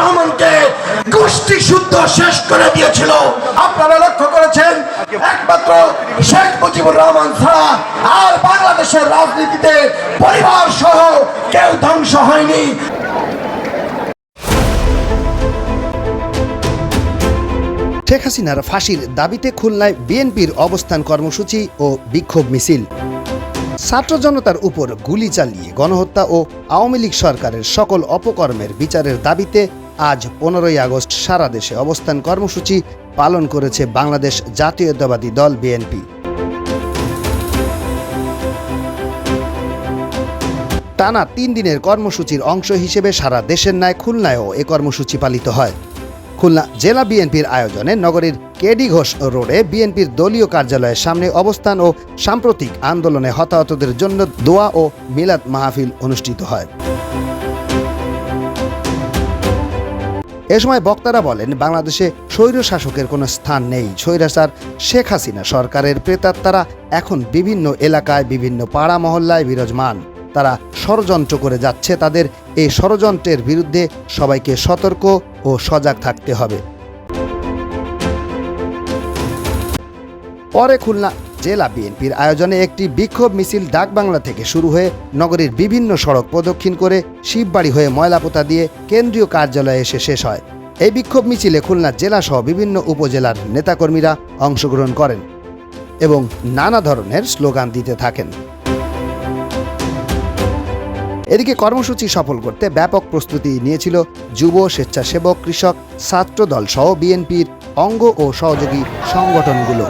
রহমানকে গোষ্ঠী শুদ্ধ শেষ করে দিয়েছিল। আপনারা লক্ষ্য করেছেন, একমাত্র শেখ মুজিবুর রহমান ছাড়া আর বাংলাদেশের রাজনীতিতে পরিবার সহ কেউ ধ্বংস হয়নি। শেখ হাসিনার ফাঁসির দাবিতে খুলনায় বিএনপির অবস্থান কর্মসূচি ও বিক্ষোভ মিছিল। ছাত্র জনতার উপর গুলি চালিয়ে গণহত্যা ও আওয়ামী লীগ সরকারের সকল অপকর্মের বিচারের দাবিতে আজ পনেরোই আগস্ট সারা দেশে অবস্থান কর্মসূচি পালন করেছে বাংলাদেশ জাতীয়তাবাদী দল বিএনপি। টানা তিন দিনের কর্মসূচির অংশ হিসেবে সারা দেশের ন্যায় খুলনায়ও এ কর্মসূচি পালিত হয়। খুলনা জেলা বিএনপির আয়োজনে নগরীর কেডি ঘোষ রোডে বিএনপির দলীয় কার্যালয়ের সামনে অবস্থান ও সাম্প্রতিক আন্দোলনে হতাহতদের জন্য দোয়া ও মিলাদ মাহফিল অনুষ্ঠিত হয়। এ সময় বক্তারা বলেন, বাংলাদেশে স্বৈর শাসকের কোনো স্থান নেই। স্বৈরাচার শেখ হাসিনা সরকারের প্রেতাত্মারা এখন বিভিন্ন এলাকায়, বিভিন্ন পাড়া মহল্লায় বিরাজমান। তারা ষড়যন্ত্র করে যাচ্ছে তাদের। এই ষড়যন্ত্রের বিরুদ্ধে সবাইকে সতর্ক ও সজাগ থাকতে হবে। পরে খুলনা জেলা বিএনপির আয়োজনে একটি বিক্ষোভ মিছিল ডাকবাংলা থেকে শুরু হয়ে নগরীর বিভিন্ন সড়ক প্রদক্ষিণ করে শিববাড়ি হয়ে ময়লাপোতা দিয়ে কেন্দ্রীয় কার্যালয়ে এসে শেষ হয়। এই বিক্ষোভ মিছিলে খুলনা জেলাসহ বিভিন্ন উপজেলার নেতাকর্মীরা অংশগ্রহণ করেন এবং নানা ধরনের স্লোগান দিতে থাকেন। এদিকে কর্মসূচি সফল করতে ব্যাপক প্রস্তুতি নিয়েছিল যুব স্বেচ্ছাসেবক কৃষক ছাত্র দল সহ বিএনপির অঙ্গ ও সহযোগী সংগঠনগুলো।